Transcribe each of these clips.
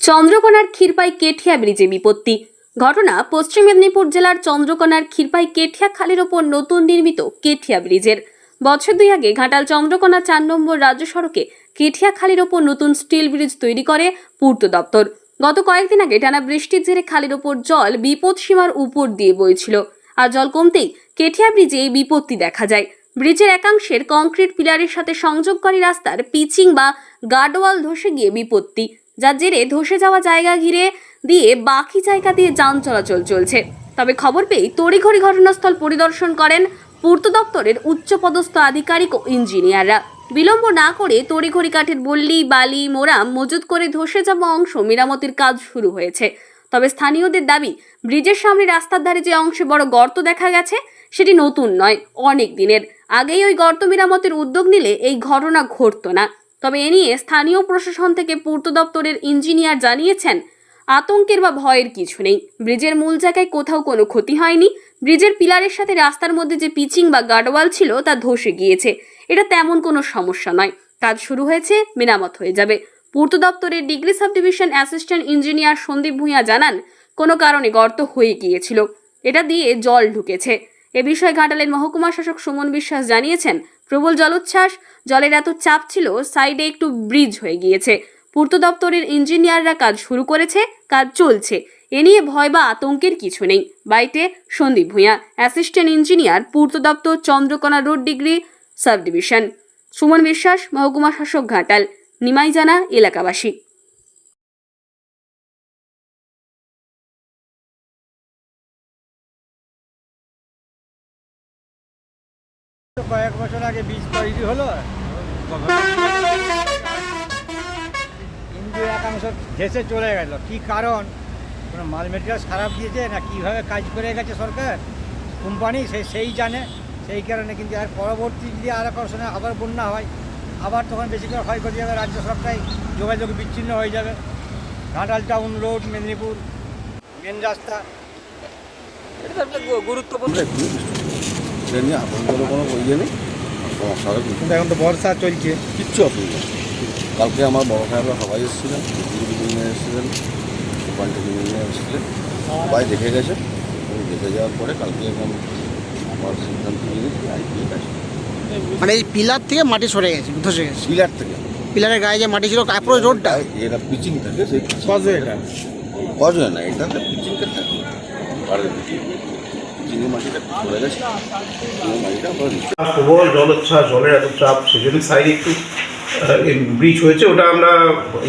চন্দ্রকোনার ক্ষীরপাই কেঠিয়া ব্রিজে বিপত্তি। ঘটনা পশ্চিম মেদিনীপুর জেলার চন্দ্রকোনার ক্ষীরপাই কেঠিয়া খালের ওপর নতুন নির্মিত কেঠিয়া ব্রিজের। বছর দুই আগে ঘাটাল চন্দ্রকোনা চার নম্বর রাজ্য সড়কে কেঠিয়া খালের ওপর নতুন স্টিল ব্রিজ তৈরি করে পূর্ত দপ্তর। গত কয়েকদিন আগে টানা বৃষ্টির জেরে খালের ওপর জল বিপদ সীমার উপর দিয়ে বইছিল। আর জল কমতেই কেঠিয়া ব্রিজে এই বিপত্তি দেখা যায়। ব্রিজের একাংশের কংক্রিট পিলারের সাথে সংযোগকারী রাস্তার পিচিং বা গার্ডওয়াল ধসে গিয়ে বিপত্তি। যার জেরে ধসে যাওয়া জায়গা ঘিরে দিয়ে বাকি জায়গা দিয়ে যান চলাচল চলছে। তবে খবর পেয়ে তড়িঘড়ি ঘটনাস্থল পরিদর্শন করেন পূর্ত দপ্তরের উচ্চপদস্থ আধিকারিক ও ইঞ্জিনিয়াররা। বিলম্ব না করে তড়িঘড়ি কাঠের বল্লি, বালি, মোরাম মজুত করে ধসে যাওয়া অংশ মেরামতির কাজ শুরু হয়েছে। তবে স্থানীয়দের দাবি, ব্রিজের সামনে রাস্তার ধারে যে অংশে বড় গর্ত দেখা গেছে, সেটি নতুন নয়, অনেক দিনের। আগেই ওই গর্ত মেরামতের উদ্যোগ নিলে এই ঘটনা ঘটতো না। তবে এ নিয়ে স্থানীয় প্রশাসন থেকে পূর্ত দপ্তরের ইঞ্জিনিয়ার জানিয়েছেন, আতঙ্কের বা ভয়ের কিছু নেই। ব্রিজের মূল জায়গায় কোথাও কোনো ক্ষতি হয়নি। ব্রিজের পিলারের সাথে রাস্তার মধ্যে যে পিচিং বা গার্ডওয়াল ছিল তা ধসে গিয়েছে। এটা তেমন কোনো সমস্যা নয়। কাজ শুরু হয়েছে, মেরামত হয়ে যাবে। পূর্ত দপ্তরের Digri sub division assistant engineer Sandip Bhuiyan জানান, কোনো কারণে গর্ত হয়ে গিয়েছিল। এটা দিয়ে জল ঢুকেছে। এ বিষয়ে ঘাটালের মহকুমা শাসক সুমন বিশ্বাস জানিয়েছেন প্রবল জলোচ্ছ্বাস, জলের এত চাপ ছিল, সাইডে একটু ব্রিজ হয়ে গিয়েছে। পূর্ত দপ্তরের ইঞ্জিনিয়াররা কাজ শুরু করেছে, কাজ চলছে। এ নিয়ে ভয় বা আতঙ্কের কিছু নেই। বাইটে সন্দীপ ভূঁয়া অ্যাসিস্ট্যান্ট ইঞ্জিনিয়ার, পূর্ত দপ্তর, Chandrakona road Digri sub division Suman Biswas, মহকুমা শাসক ঘাটাল নিমাই জানা এলাকাবাসী। কয়েক বছর আগে বীজ তৈরি হলো কিন্তু একাংশ ঘেসে চলে গেল। কি কারণ? কোনো মাল মেটেরিয়াল খারাপ দিয়েছে না কীভাবে কাজ করে গেছে সরকার? কোম্পানি সে সেই জানে, সেই কারণে কিন্তু আর পরবর্তী যদি আর আকর্ষণে আবার বন্যা হয়, আবার তখন বেশি করে ক্ষয়ক্ষতি হবে, রাজ্য সরকার যোগাযোগ বিচ্ছিন্ন হয়ে যাবে। Ghatal town road, Medinipur main রাস্তা। গুরুত্বপূর্ণ। একটু নিয়ে আতঙ্কের কোনো ইয়ে নেই। সমস্যা হবে কিছু কিন্তু এখন তো বর্ষা চলছে। কিচ্ছু অসুবিধা নেই। কালকে আমার বড় সাহেবরা সবাই এসেছিলেন ইঞ্জিনিয়ার এসেছিলেন থেকে ইঞ্জিনিয়ার এসেছিলেন সবাই দেখে গেছে। দেখে যাওয়ার পরে কালকে এবং আমার সিদ্ধান্ত নিয়েছি আই ঠিক আছে মানে এই পিলার থেকে মাটি সরে গেছে ধসে গেছে। পিলার থেকে। পিলারের গায়ে যে মাটি ছিল অ্যাপ্রোচ রোডটা। এটা পিচিং থাকে সেই কত এটা কজ হয় না এটাতে পিচিংটা থাকে। আর পিচিংয়ের মাটিটা চলে গেছে পিচিংয়ের মাটিটা আমরা প্রবল জলোচ্ছ্বাস জলের এত চাপ সেজন্য সাইডে একটু ব্রিজ হয়েছে। ওটা আমরা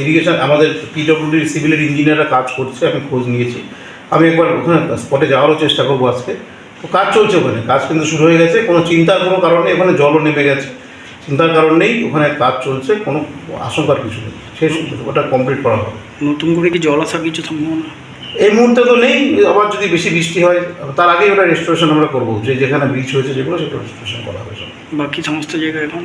ইরিগেশন আমাদের পিডব্লিউডির সিভিলের ইঞ্জিনিয়াররা কাজ করছে আমি খোঁজ নিয়েছি। আমি একবার ওখানে স্পটে যাওয়ারও চেষ্টা করব আজকে। তো কাজ চলছে ওখানে কাজ কিন্তু শুরু হয়ে গেছে। কোনো চিন্তার কোনো কারণ নেই ওখানে জলও নেমে গেছে। চিন্তার কারণ নেই ওখানে কাজ চলছে কোনো আশঙ্কার কিছু নেই। শেষ ওটা কমপ্লিট করা হবে। নতুন করে কি জল আসার কিছু সম্ভাবনা? এই মুহূর্তে তো নেই, আবার যদি বেশি বৃষ্টি হয়, তার আগেই ওটা রেস্টোরেশন আমরা করব। যে যেখানে বীজ হয়েছে যেগুলো সেটা রেস্টোরেশন করা হয়েছে। বাকি সমস্ত জায়গায় এখন?